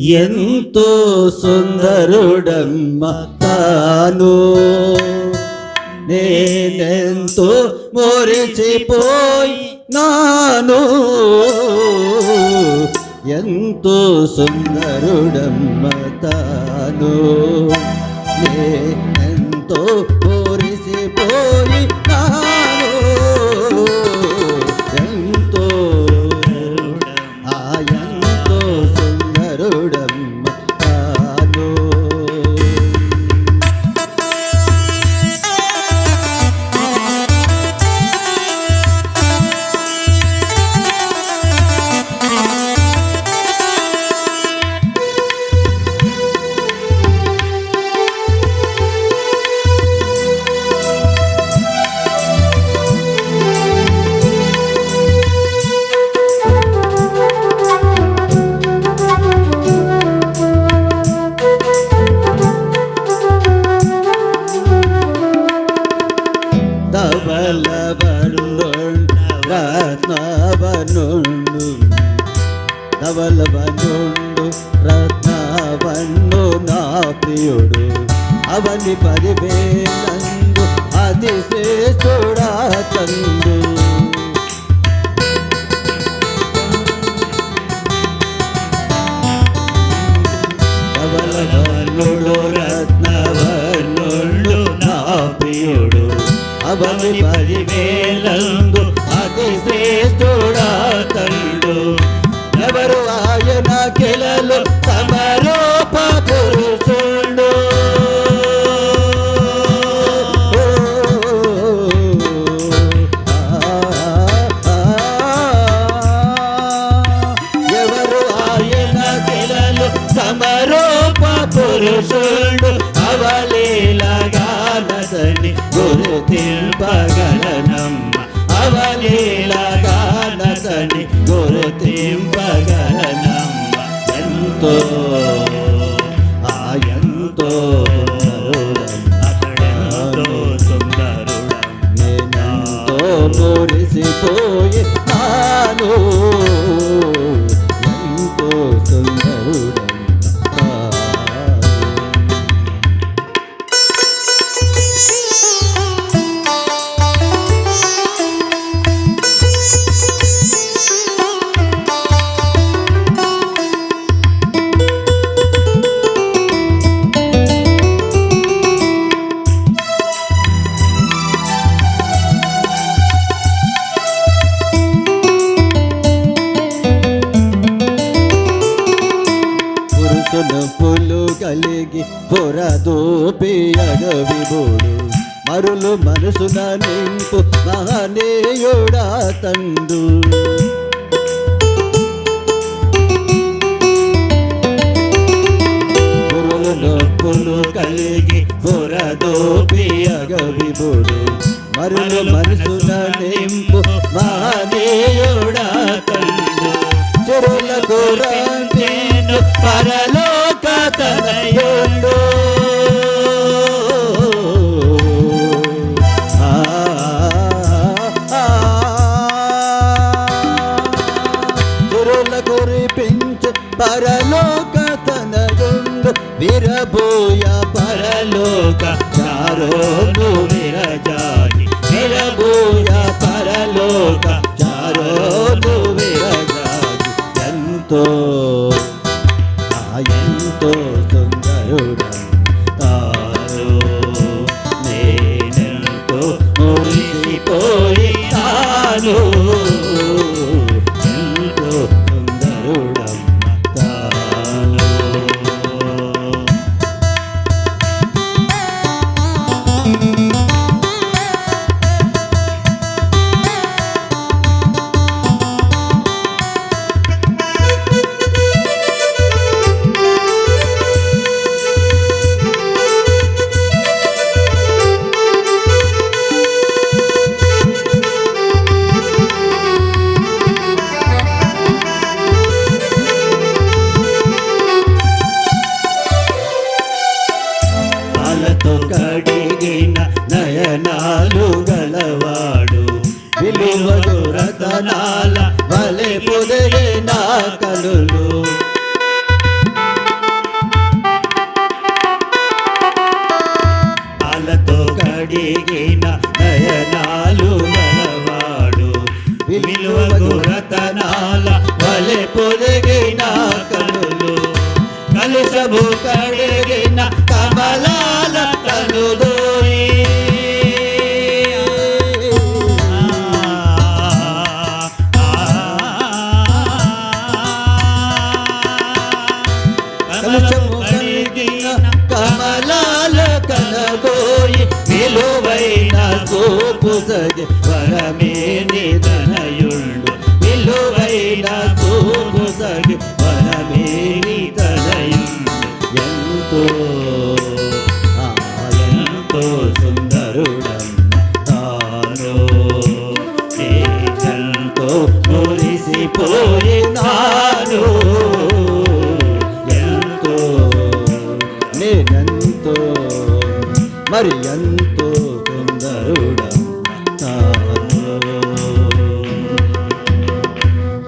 ఎంతో సుందరుడమ్మ తాను. నేనెంతో మురిసిపోయి నాను. ఎంతో సుందరుడమ్మ తాను. నేనెంతో రత్నవనుండు. ధవలవనుండు రత్నవన్ను నా ప్రియుడు. అవని పరివేనందు అతి శ్రేష్ఠుడా తండు ధవలవనుడు రత్నవనుండు నా ప్రియుడు. అవని పదివేలందు కెలలు సమరూప పురుషుడు ఎవరు ఆయన కెలలు సమరూప పురుషుడు అవలీలగానదని గురుతింపగలనమ్మ ಸೋ కలిగి పొరదోపే అడవి బోడు మరులు మనసున నింపు మహనేయుడా తండు పురులు నొప్పులు కలిగి పొరదోపే అగవి బోడు మరులు మనసున నింపు మహనేయుడా తండు చెరుల రంతేను పరలోక కురిపించు పరలోక తనయుండు విరబోయ పరలోక చారోను చరణాల భలే పొదరే నా కనులు అలతో కడిగిన నయనాలు గలవాడు. విలువగు రతనాల భలే పొదగిన కనులు కలిసము కడిగిన కమలా విలువైన వరమే నిధనయుండు విలువైన సోపు సగి వరమే నిధనయుండు ఎంతో ఎంతో సుందరుడమ్మ తాను ఎంతో మురిసిపోయినాను ఎంతో నేనెంతో మరి ఎంత